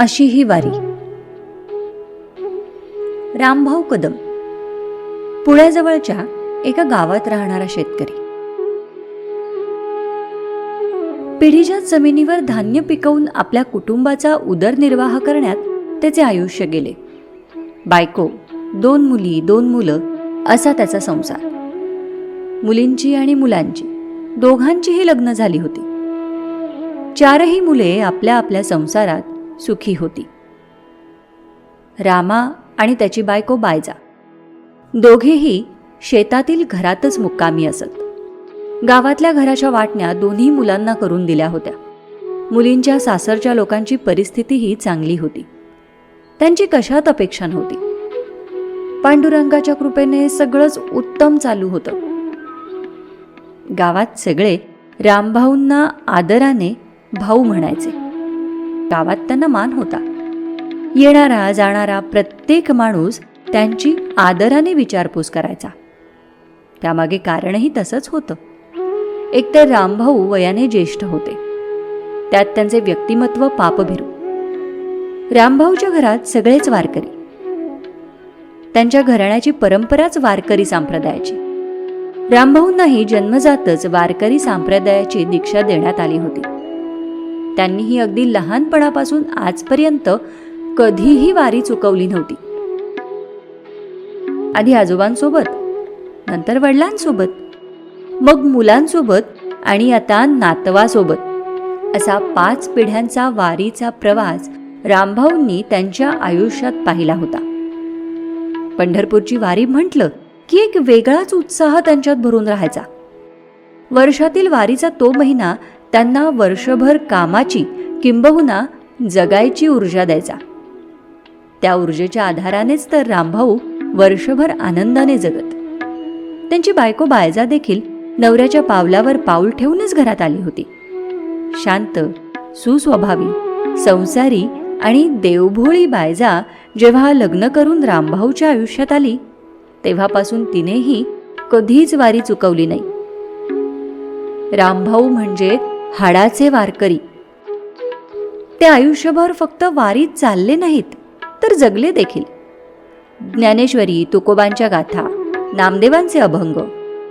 अशी ही वारी. रामभाऊ कदम. पुण्याजवळच्या एका गावात राहणारा शेतकरी. पिढीच्या जमिनीवर धान्य पिकवून आपल्या कुटुंबाचा उदरनिर्वाह करण्यात त्याचे आयुष्य गेले. बायको दोन मुली दोन मुलं असा त्याचा संसार. मुलींची आणि मुलांची दोघांचीही लग्न झाली होती. चारही मुले आपल्या आपल्या संसारात सुखी होती. रामा आणि त्याची बायको बायजा. दोघेही शेतातील घरातच मुक्कामी असत. गावातल्या घराच्या वाटण्या दोन्ही मुलांना करून दिल्या होत्या. मुलींच्या सासरच्या लोकांची परिस्थितीही चांगली होती. त्यांची कशात अपेक्षा नव्हती. पांडुरंगाच्या कृपेने सगळंच उत्तम चालू होतं. गावात सगळे रामभाऊंना आदराने भाऊ म्हणायचे. गावात त्यांना मान होता. येणारा जाणारा प्रत्येक माणूस त्यांची आदराने विचारपूस करायचा. त्यामागे कारणही तसंच होतं. एकतर रामभाऊ वयाने ज्येष्ठ होते. त्यात त्यांचे व्यक्तिमत्व पापभिरू. रामभाऊच्या घरात सगळेच वारकरी. त्यांच्या घराण्याची परंपराच वारकरी संप्रदायाची. रामभाऊंनाही जन्मजातच वारकरी संप्रदायाची दीक्षा देण्यात आली होती. त्यांनीही अगदी लहानपणापासून आजपर्यंत कधीही वारी चुकवली नव्हती. आधी आजोबांसोबत नंतर वडिलांसोबत मग मुलांसोबत आणि आता नातवासोबत असा पाच पिढ्यांचा वारीचा प्रवास रामभाऊंनी त्यांच्या आयुष्यात पाहिला होता. पंढरपूरची वारी म्हटलं की एक वेगळाच उत्साह त्यांच्यात भरून राहायचा. वर्षातील वारीचा तो महिना त्यांना वर्षभर कामाची किंबहुना जगायची ऊर्जा द्यायचा. त्या ऊर्जेच्या आधारानेच तर रामभाऊ वर्षभर आनंदाने जगत. त्यांची बायको बायजा देखील नवऱ्याच्या पावलावर पाऊल ठेवूनच घरात आली होती. शांत सुस्वभावी संसारी आणि देवभोळी बायजा जेव्हा लग्न करून रामभाऊच्या आयुष्यात आली तेव्हापासून तिनेही कधीच वारी चुकवली नाही. रामभाऊ म्हणजे हाडाचे वारकरी. ते आयुष्यभर फक्त वारीत चालले नाहीत तर जगले देखील. ज्ञानेश्वरी तुकोबांच्या गाथा नामदेवांचे अभंग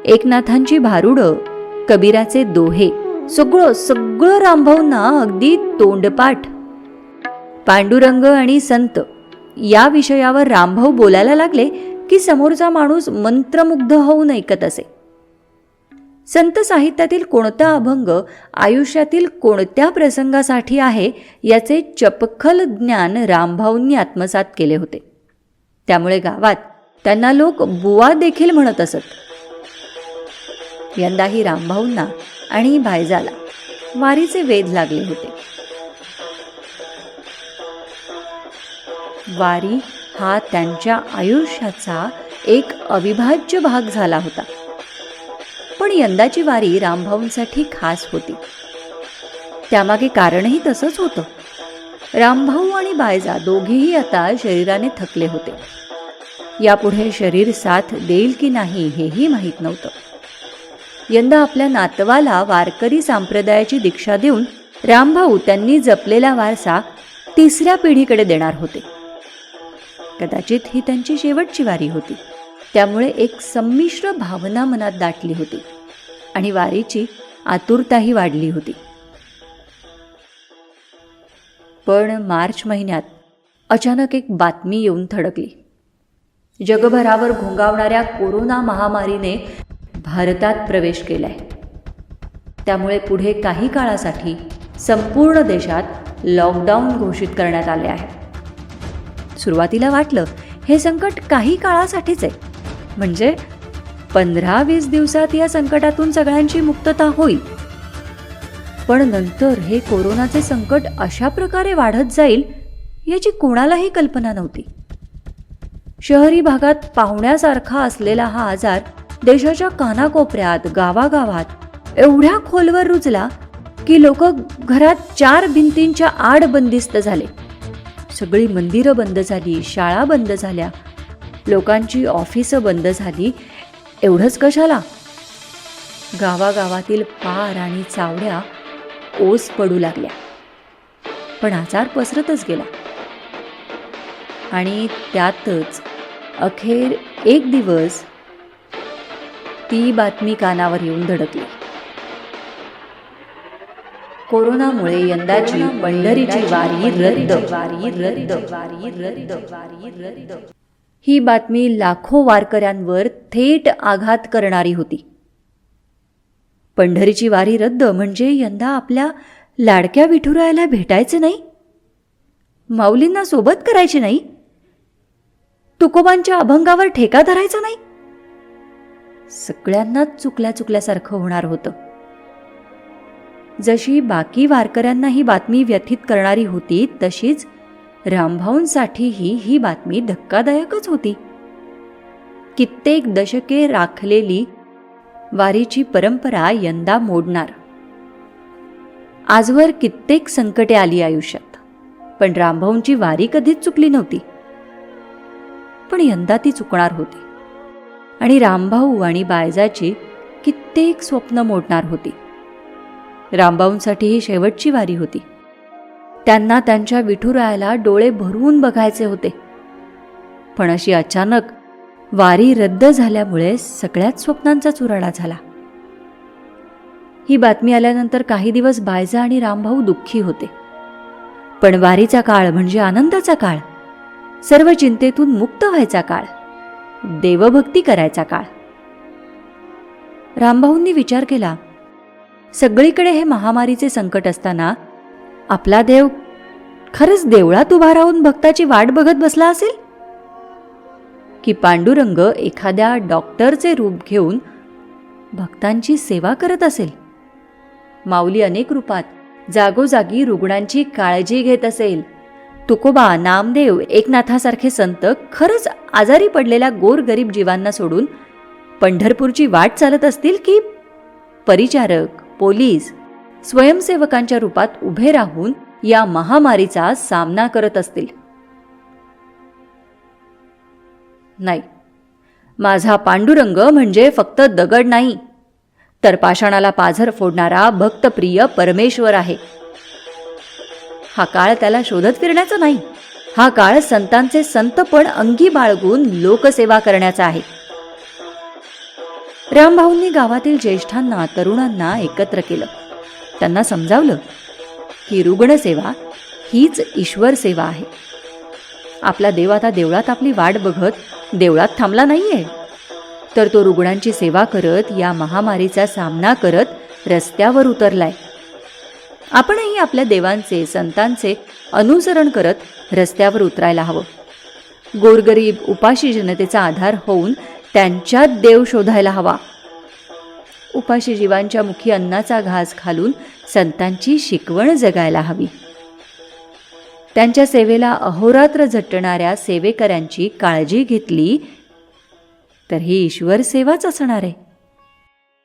एकनाथांची भारुडं कबीराचे दोहे सगळं सगळं रामभाऊंना अगदी तोंडपाठ. पांडुरंग आणि संत या विषयावर रामभाऊ बोलायला लागले की समोरचा माणूस मंत्रमुग्ध होऊन ऐकत असे. संत साहित्यातील कोणता अभंग आयुष्यातील कोणत्या प्रसंगासाठी आहे याचे चपखल ज्ञान रामभाऊंनी आत्मसात केले होते. त्यामुळे गावात त्यांना लोक बुवा देखील म्हणत असत. यंदाही रामभाऊंना आणि भायजाला वारीचे वेध लागले होते. वारी हा त्यांच्या आयुष्याचा एक अविभाज्य भाग झाला होता. पण यंदाची वारी रामभाऊंसाठी खास होती. त्यामागे कारणही तसंच होतं. रामभाऊ आणि बायजा दोघेही आता शरीराने थकले होते. यापुढे शरीर साथ देईल की नाही हेही माहीत नव्हतं. यंदा आपल्या नातवाला वारकरी संप्रदायाची दीक्षा देऊन रामभाऊ त्यांनी जपलेला वारसा तिसऱ्या पिढीकडे देणार होते. कदाचित ही त्यांची शेवटची वारी होती. त्यामुळे एक संमिश्र भावना मनात दाटली होती. आणि वारीची आतुरताही वाढली होती. पण मार्च महिन्यात अचानक एक बातमी येऊन थडकली. जगभरावर घोंगावणाऱ्या कोरोना महामारीने भारतात प्रवेश केलाय. त्यामुळे पुढे काही काळासाठी संपूर्ण देशात लॉकडाऊन घोषित करण्यात आले आहे. सुरुवातीला वाटलं हे संकट काही काळासाठीच आहे. म्हणजे पंधरा वीस दिवसात या संकटातून सगळ्यांची मुक्तता होईल. पण नंतर हे कोरोनाचे संकट अशा प्रकारे वाढत जाईल याची कोणालाही कल्पना नव्हती. शहरी भागात पाहुण्यासारखा असलेला हा आजार देशाच्या कानाकोपऱ्यात गावागावात एवढ्या खोलवर रुजला की लोक घरात चार भिंतींच्या आड बंदिस्त झाले. सगळी मंदिरं बंद झाली शाळा बंद झाल्या. लोकांची ऑफिसं बंद झाली. एवढंच कशाला? गावागावातील पार आणि चावड्या ओस पडू लागल्या. पण आजार पसरतच गेला. आणि त्यातच अखेर एक दिवस ती बातमी कानावर येऊन धडकली. कोरोनामुळे यंदाची पंढरीची वारी रद्द. वारी रद्द. वारी रद्द. वारी रद्द ही बातमी लाखो वारकऱ्यांवर थेट आघात करणारी होती. पंढरीची वारी रद्द म्हणजे यंदा आपल्या लाडक्या विठुरायाला भेटायचं नाही? माऊलींना सोबत करायची नाही? तुकोबांच्या अभंगावर ठेका धरायचा नाही? सगळ्यांनाच चुकल्या चुकल्यासारखं होणार होतं. जशी बाकी वारकऱ्यांना ही बातमी व्यथित करणारी होती तशीच रामभाऊंसाठीही ही बातमी धक्कादायकच होती. कित्येक दशके राखलेली वारीची परंपरा यंदा मोडणार. आजवर कित्येक संकटे आली आयुष्यात पण रामभाऊंची वारी कधीच चुकली नव्हती. पण यंदा ती चुकणार होती. आणि रामभाऊ आणि बायजाची कित्येक स्वप्न मोडणार होती. रामभाऊंसाठी ही शेवटची वारी होती. त्यांना त्यांच्या विठुरायाला डोळे भरवून बघायचे होते. पण अशी अचानक वारी रद्द झाल्यामुळे सगळ्याच स्वप्नांचा चुराडा झाला. ही बातमी आल्यानंतर काही दिवस बायजा आणि रामभाऊ दुःखी होते. पण वारीचा काळ म्हणजे आनंदाचा काळ. सर्व चिंतेतून मुक्त व्हायचा काळ. देवभक्ती करायचा काळ. रामभाऊंनी विचार केला सगळीकडे हे महामारीचे संकट असताना आपला देव खरंच देवळात उभा राहून भक्ताची वाट बघत बसला असेल? की पांडुरंग एखाद्या डॉक्टरचे रूप घेऊन भक्तांची सेवा करत असेल? माऊली अनेक रूपात जागोजागी रुग्णांची काळजी घेत असेल. तुकोबा नामदेव एकनाथासारखे संत खरंच आजारी पडलेल्या गोरगरीब जीवांना सोडून पंढरपूरची वाट चालत असतील की परिचारक पोलीस स्वयंसेवकांच्या रूपात उभे राहून या महामारीचा सामना करत असतील. नाही. माझा पांडुरंग म्हणजे फक्त दगड नाही. तर पाषाणाला पाझर फोडणारा भक्तप्रिय परमेश्वर आहे. हा काळ त्याला शोधत फिरण्याचा नाही. हा काळ संतांचे संतपण अंगी बाळगून लोकसेवा करण्याचा आहे. रामभाऊंनी गावातील ज्येष्ठांना तरुणांना एकत्र केलं. त्यांना समजावलं ही रुग्णसेवा हीच ईश्वर सेवा आहे. आपला देव आता देवळात आपली वाट बघत देवळात थांबला नाहीये. तर तो रुग्णांची सेवा करत या महामारीचा सामना करत रस्त्यावर उतरलाय. आपणही आपल्या देवांचे संतांचे अनुसरण करत रस्त्यावर उतरायला हवं. गोरगरीब उपाशी जनतेचा आधार होऊन त्यांच्यात देव शोधायला हवा. उपाशी जीवांच्या मुखी अन्नाचा घास खालून संतांची शिकवण जगायला हवी. त्यांच्या सेवेला अहोरात्र झटणाऱ्या सेवेकऱ्यांची काळजी घेतली तर ही ईश्वर सेवाच असणार आहे.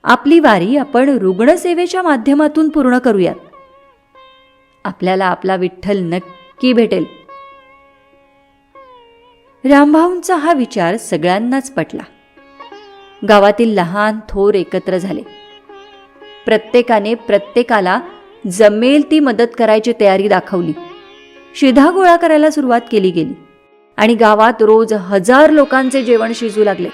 आपली वारी आपण रुग्णसेवेच्या माध्यमातून पूर्ण करूयात. आपल्याला आपला विठ्ठल नक्की भेटेल. रामभाऊंचा हा विचार सगळ्यांनाच पटला. गावातील लहान थोर एकत्र झाले. प्रत्येकाने प्रत्येकाला जमेल ती मदत करायची तयारी दाखवली. शिधा गोळा करायला सुरुवात केली गेली आणि गावात रोज हजार लोकांचे जेवण शिजू लागले.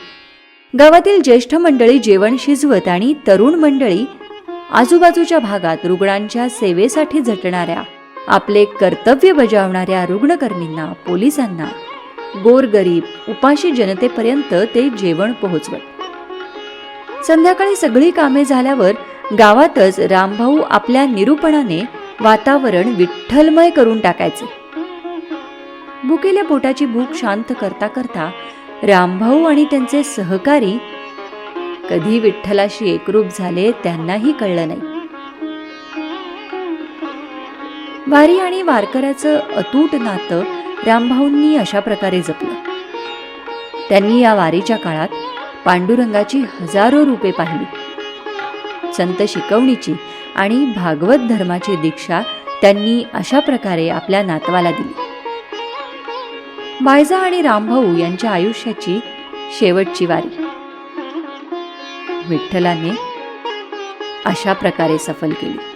गावातील ज्येष्ठ मंडळी जेवण शिजवत आणि तरुण मंडळी आजूबाजूच्या भागात रुग्णांच्या सेवेसाठी झटणाऱ्या आपले कर्तव्य बजावणाऱ्या रुग्णकर्मींना पोलिसांना गोरगरीब उपाशी जनतेपर्यंत ते जेवण पोहोचवत. संध्याकाळी सगळी कामे झाल्यावर गावातच रामभाऊ आपल्या निरूपणाने वातावरण विठ्ठलमय करून टाकायचे. भुकेल्या पोटाची भूक शांत करता करता रामभाऊ आणि त्यांचे सहकारी कधी विठ्ठलाशी एकरूप झाले त्यांनाही कळलं नाही. वारी आणि वारकऱ्याचं अतूट नातं रामभाऊंनी अशा प्रकारे जपलं. त्यांनी या वारीच्या काळात पांडुरंगाची हजारो रूपे पाहिली. संत शिकवणीची आणि भागवत धर्माची दीक्षा त्यांनी अशा प्रकारे आपल्या नातवाला दिली. बायजा आणि रामभाऊ यांच्या आयुष्याची शेवटची वारी. विठ्ठलाने अशा प्रकारे सफल केली.